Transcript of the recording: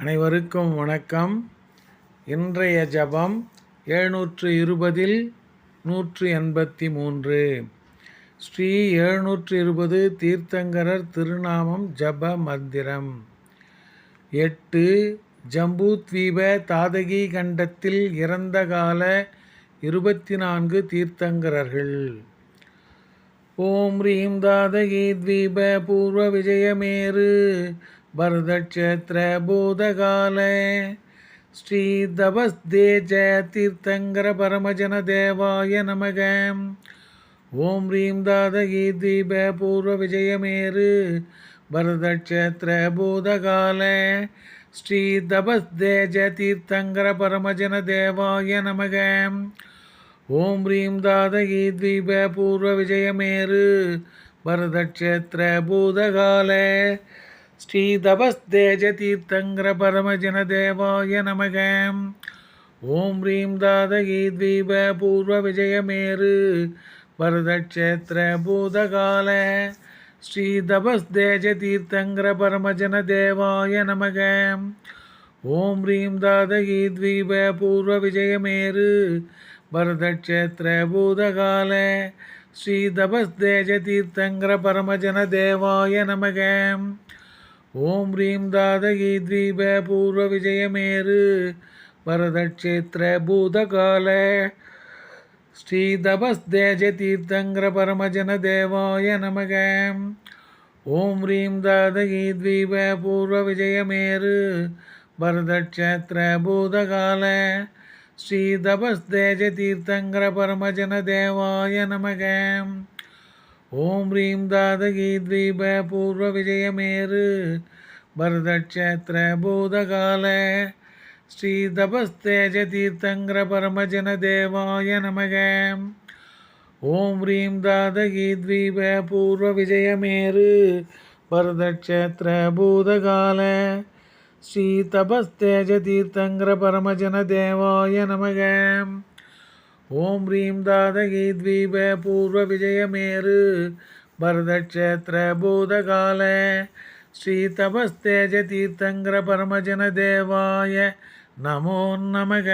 அனைவருக்கும் வணக்கம். இன்றைய ஜபம் எழுநூற்று இருபதில் நூற்று எண்பத்தி மூன்று ஸ்ரீ எழுநூற்று இருபது தீர்த்தங்கரர் திருநாமம் ஜப மந்திரம். எட்டு ஜம்பூத்வீப தாதகி கண்டத்தில் இறந்த கால இருபத்தி நான்கு தீர்த்தங்கரர்கள். ஓம் ரீம் தாதகி த்வீப பூர்வ விஜயமேரு भरतक्षेत्र भूतकाले श्रीधवस्दे तीर्थङ्करपरमजनदेवाय नमः ॐ ह्रीं दादगी दीप पूर्वविजयमेरु भरतक्षेत्र भूतकाले श्रीधवस्दे तीर्थङ्करपरमजनदेवाय नमः ॐ ह्रीं दादगी दीप पूर्वविजयमेरु भरतक्षेत्र भूतकाले श्रीधवस्तेजतीर्थङ्ग्रपरमजनदेवाय नमः ॐ ह्रीं दादगी द्वीप पूर्वविजयमेरु वरदक्षेत्रभूतकाल श्रीधवस्तेजतीर्थङ्ग्रपरमजनदेवाय नमः ॐ ह्रीं दादगी द्वीप पूर्वविजयमेरु वरदक्षेत्रभूतकाल श्रीधवस्तेजतीर्थङ्ग्रपरमजनदेवाय नमः ஓம் ரீம் தாதகி தீப பூர்வ விஜயமேரு வரதக்ஷேத்திர பூதகால. ஸ்ரீதபஸ்தேஜ தீர்த்தங்கிர பரமஜன தேவாய நமக. ஓம் ரீம் தாதகி தீப பூர்வ விஜயமேரு வரதக்ஷேத்திர பூதகால. ஸ்ரீதபஸ்தேஜ தீர்த்தங்கிர பரமஜன தேவாய நமக. ஓம் ரீம் தாதகீ தீப பூர்வ விஜயமேரு பரதக்ஷேத்திர பூதகால ஸ்ரீ தபஸ்தேஜ தீர்த்தங்கிர பரமஜன தேவாய நமக. ஓம் ரீம் தாதகீ தீப பூர்வ விஜயமேரு பரதக்ஷேத்திர பூதகால ஸ்ரீ தபஸ்தேஜ தீர்த்தங்கிர பரமஜன தேவாய நமகம் ஓம் ரீம் தாதகி த்வீப பூர்வ விஜயமேரு பரதக்ஷேத்திர பூதகால ஸ்ரீ தபஸ்தேஜ தீர்த்தங்கிர பரமஜன தேவாய நமோ நமக.